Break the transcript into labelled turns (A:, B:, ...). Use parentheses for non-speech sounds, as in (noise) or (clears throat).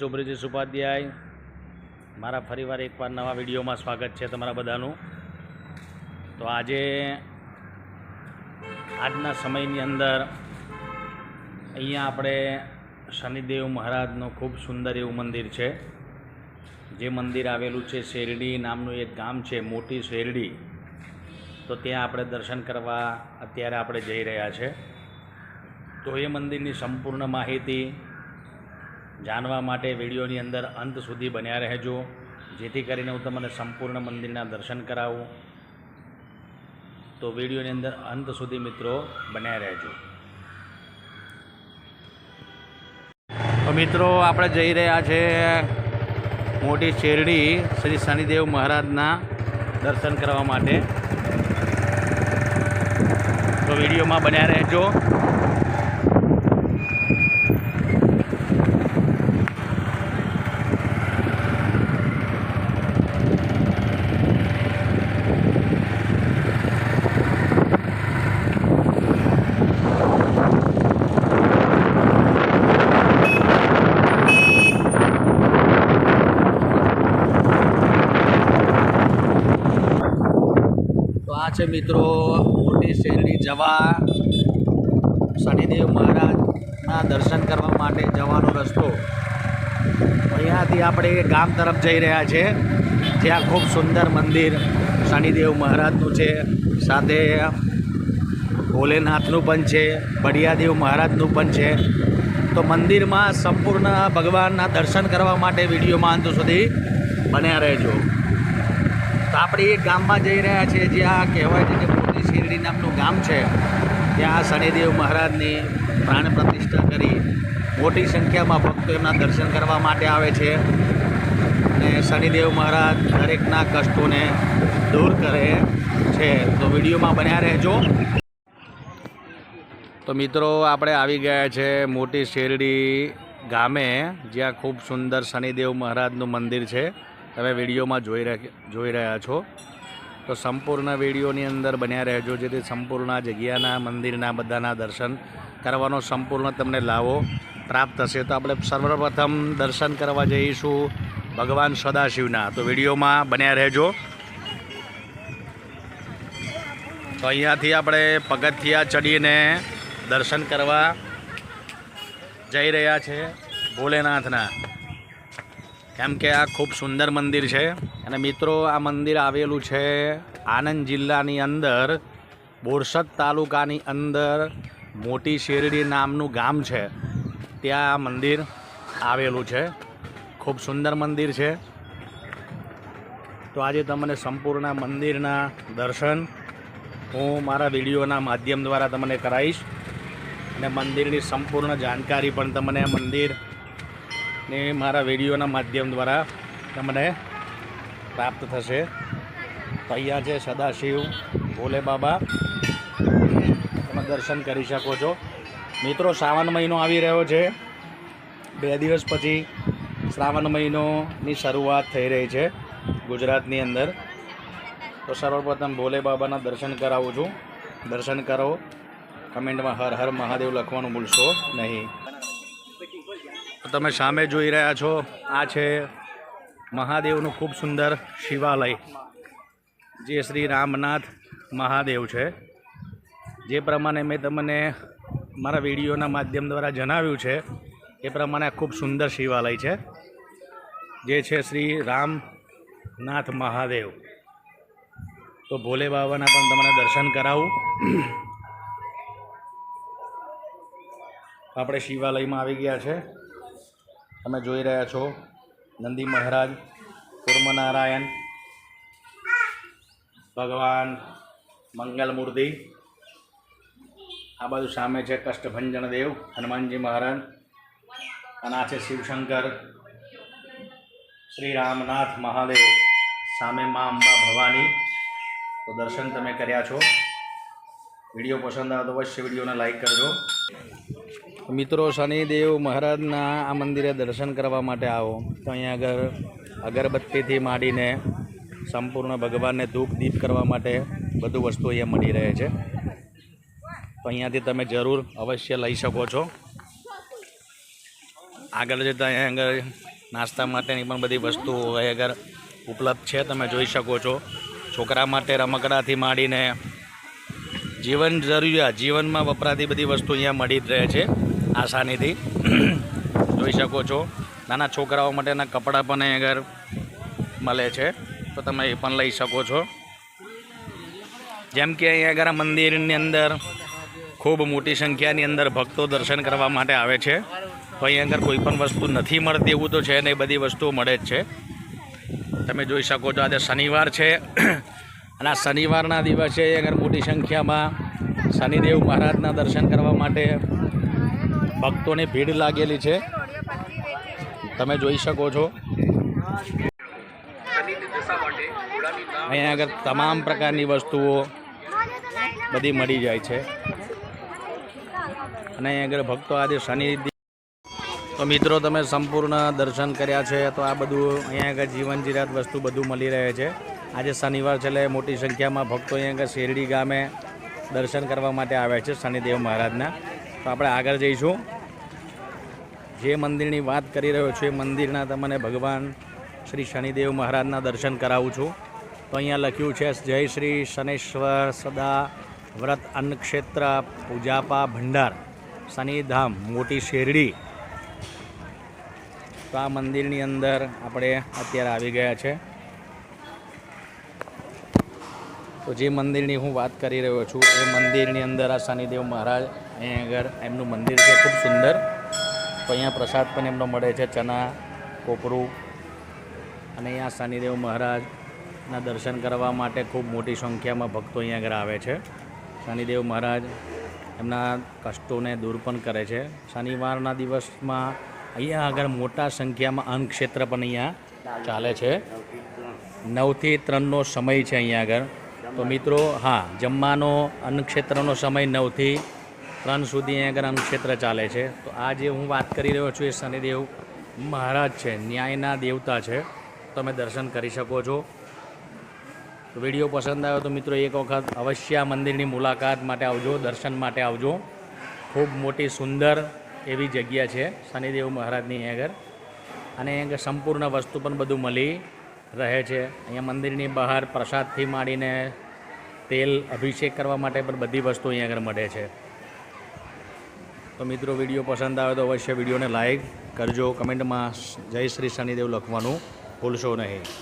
A: છું બ્રિજેશ ઉપાધ્યાય. મારા ફરીવાર એકવાર નવા વિડીયોમાં સ્વાગત છે તમારા બધાનું. તો આજે આજના સમયની અંદર અહીંયા આપણે શનિદેવ મહારાજનું ખૂબ સુંદર એવું મંદિર છે. જે મંદિર આવેલું છે શેરડી નામનું એક ગામ છે, મોટી શેરડી. તો ત્યાં આપણે દર્શન કરવા અત્યારે આપણે જઈ રહ્યા છે. તો એ મંદિરની સંપૂર્ણ માહિતી જાણવા માટે વિડીયોની અંદર અંત સુધી બન્યા રહેજો. જેથી કરીને હું તમને સંપૂર્ણ મંદિરના દર્શન કરાવું. તો વિડીયોની અંદર અંત સુધી મિત્રો બન્યા રહેજો. તો મિત્રો, આપણે જઈ રહ્યા છે મોટી શેરડી શ્રી શનિદેવ મહારાજના દર્શન કરવા માટે. તો વિડીયોમાં બન્યા રહેજો. છે મિત્રો, મોટી શેરડી જવા. શનિદેવ મહારાજના દર્શન કરવા માટે જવાનો રસ્તો. અહીંયાથી આપણે ગામ તરફ જઈ રહ્યા છે. ત્યાં ખૂબ સુંદર મંદિર શનિદેવ મહારાજનું છે. સાથે ભોલેનાથનું પણ છે બડિયાદેવ મહારાજનું પણ છે. તો મંદિરમાં સંપૂર્ણ ભગવાનના દર્શન કરવા માટે વિડીયોમાં અંત સુધી બન્યા રહેજો. તો આપણે એ ગામમાં જઈ રહ્યા છીએ જ્યાં કહેવાય છે કે મોટી શિરડી નામનું ગામ છે. ત્યાં શનિદેવ મહારાજની પ્રાણ પ્રતિષ્ઠા કરી મોટી સંખ્યામાં ભક્તો એમના દર્શન કરવા માટે આવે છે અને શનિદેવ મહારાજ દરેકના કષ્ટોને દૂર કરે છે. તો વિડીયોમાં બન્યા રહેજો. તો મિત્રો, આપણે આવી ગયા છે મોટી શેરડી ગામે, જ્યાં ખૂબ સુંદર શનિદેવ મહારાજનું મંદિર છે. તમે વિડીયોમાં જોઈ જોઈ રહ્યા છો. તો સંપૂર્ણ વિડીયોની અંદર બન્યા રહેજો, જેથી સંપૂર્ણ જગ્યાના, મંદિરના બધાના દર્શન કરવાનો સંપૂર્ણ તમને લાવો પ્રાપ્ત થશે. તો આપણે સર્વપ્રથમ દર્શન કરવા જઈશું ભગવાન સદાશિવના. તો વિડીયોમાં બન્યા રહેજો. તો અહીંયાથી આપણે પગથિયા ચડીને દર્શન કરવા જઈ રહ્યા છે ભોલેનાથના. કેમ કે આ ખૂબ સુંદર મંદિર છે અને મિત્રો, આ મંદિર આવેલું છે આણંદ જિલ્લાની અંદર, બોરસદ તાલુકાની અંદર, મોટી શેરડી નામનું ગામ છે. ત્યાં આ મંદિર આવેલું છે. ખૂબ સુંદર મંદિર છે. તો આજે તમને સંપૂર્ણ મંદિરના દર્શન હું મારા વિડીયોના માધ્યમ દ્વારા તમને કરાવીશ અને મંદિરની સંપૂર્ણ જાણકારી પણ તમને મંદિર ને મારા વિડીયોના માધ્યમ દ્વારા તમને પ્રાપ્ત થશે. તો અહીંયા છે સદાશિવ ભોલે બાબા. તમે દર્શન કરી શકો છો. મિત્રો, શ્રાવણ મહિનો આવી રહ્યો છે. બે દિવસ પછી શ્રાવણ મહિનોની શરૂઆત થઈ રહી છે ગુજરાતની અંદર. તો સર્વપ્રથમ ભોલે બાબાના દર્શન કરાવું છું. દર્શન કરો. કમેન્ટમાં હર હર મહાદેવ લખવાનું ભૂલશો નહીં. તમે સામે જોઈ રહ્યા છો, આ છે મહાદેવનું ખૂબ સુંદર શિવાલય. જે શ્રી રામનાથ મહાદેવ છે. જે પ્રમાણે મેં તમને મારા વિડીયોના માધ્યમ દ્વારા જણાવ્યું છે, એ પ્રમાણે ખૂબ સુંદર શિવાલય છે. જે છે શ્રી રામનાથ મહાદેવ. તો ભોલે બાબાના પણ તમને દર્શન કરાવું. આપણે શિવાલયમાં આવી ગયા છે. તમે જોઈ રહ્યા છો નંદી મહારાજ, કુર્મનારાયણ, ભગવાન મંગલમૂર્તિ. આ બાજુ સામે છે કષ્ટભંજન દેવ, હનુમાનજી મહારાજ, અને આ છે શિવશંકર. શ્રી રામનાથ મહાદેવ. સામે મા અંબા ભવાની. તો દર્શન તમે કર્યા છો. વીડિયો પસંદ આવે તો અવશ્ય વિડીયોને લાઈક કરજો. મિત્રો શનિદેવ મહારાજના આ મંદિરે દર્શન કરવા માટે આવો. તો અહીંયા આગળ અગરબત્તીથી માંડીને સંપૂર્ણ ભગવાનને ધૂપ દીપ કરવા માટે બધું વસ્તુ અહીંયા મળી રહે છે. તો અહીંયાથી તમે જરૂર અવશ્ય લઈ શકો છો. આગળ જતાં અહીંયા આગળ નાસ્તા માટેની પણ બધી વસ્તુઓ અહીં આગળ ઉપલબ્ધ છે, તમે જોઈ શકો છો. છોકરા માટે રમકડાથી માંડીને જીવન જરૂરિયાત, જીવનમાં વપરાતી બધી વસ્તુ અહીંયા મળી જ રહે છે, આસાનીથી. (clears throat) જોઈ શકો છો, નાના છોકરાઓ માટેના કપડાં પણ આગળ મળે છે, તો તમે એ પણ લઈ શકો છો. જેમ કે અહીંયા આગળ મંદિરની અંદર ખૂબ મોટી સંખ્યાની અંદર ભક્તો દર્શન કરવા માટે આવે છે. તો અહીંયા આગળ કોઈ પણ વસ્તુ નથી મળતી એવું તો છે નહીં, બધી વસ્તુઓ મળે જ છે. તમે જોઈ શકો છો, આજે શનિવાર છે. અને આ શનિવારના દિવસે આગળ મોટી સંખ્યામાં શનિદેવ મહારાજના દર્શન કરવા માટે ભક્તોની ભીડ લાગેલી છે, તમે જોઈ શકો છો. અહીંયા આગળ તમામ પ્રકારની વસ્તુઓ બધી મળી જાય છે. અને અહીંયા આગળ ભક્તો આજે શનિ તો મિત્રો, તમે સંપૂર્ણ દર્શન કર્યા છે, તો આ બધું અહીંયા આગળ જીવન જીરાત વસ્તુ બધું મળી રહે છે. આજે શનિવાર છે એટલે મોટી સંખ્યામાં ભક્તો અહીંયા શેરડી ગામે દર્શન કરવા માટે આવ્યા છે શનિદેવ મહારાજના. તો આપણે આગળ જઈશું. જે મંદિરની વાત કરી રહ્યો છું, એ મંદિરના તમને ભગવાન શ્રી શનિદેવ મહારાજના દર્શન કરાવું છું. તો અહીંયા લખ્યું છે, જય શ્રી શનેશ્વર સદા વ્રત અન્નક્ષેત્ર પૂજાપા ભંડાર, શનિધામ, મોટી શેરડી. તો આ મંદિરની અંદર આપણે અત્યારે આવી ગયા છે. તો જે મંદિરની હું વાત કરી રહ્યો છું, એ મંદિરની અંદર આ શનિદેવ મહારાજ અહીંયા આગળ એમનું મંદિર છે, ખૂબ સુંદર. તો અહીંયા પ્રસાદ પણ એમનો મળે છે, ચના, કોપરું. અને અહીંયા શનિદેવ મહારાજના દર્શન કરવા માટે ખૂબ મોટી સંખ્યામાં ભક્તો અહીંયા આગળ આવે છે. શનિદેવ મહારાજ એમના કષ્ટોને દૂર પણ કરે છે. શનિવારના દિવસમાં અહીંયા આગળ મોટા સંખ્યામાં અન્ન ક્ષેત્ર પણ અહીંયા ચાલે છે. નવથી ત્રણનો સમય છે અહીંયા આગળ. તો મિત્રો, હા, જમવાનો અન્ન ક્ષેત્રનો સમય નવથી ત્રણ સુધી અહીંયા આગળ અન્નક્ષેત્ર ચાલે છે. તો આ જે હું વાત કરી રહ્યો છું એ શનિદેવ મહારાજ છે, ન્યાયના દેવતા છે. તમે દર્શન કરી શકો છો. વીડિયો પસંદ આવ્યો તો મિત્રો એક વખત અવશ્ય મંદિરની મુલાકાત માટે આવજો, દર્શન માટે આવજો. ખૂબ મોટી સુંદર એવી જગ્યા છે શનિદેવ મહારાજની આગળ. અને અહીં આગળ સંપૂર્ણ વસ્તુ પણ બધું મળી રહે છે. અહીંયા મંદિરની બહાર પ્રસાદથી માંડીને તેલ અભિષેક કરવા માટે પણ બધી વસ્તુ અહીં આગળ મળે છે. તો મિત્રો, વીડિયો પસંદ આવે તો અવશ્ય વિડીયોને લાઈક કરજો, કમેન્ટમાં જય શ્રી શનિદેવ લખવાનું ભૂલશો નહીં.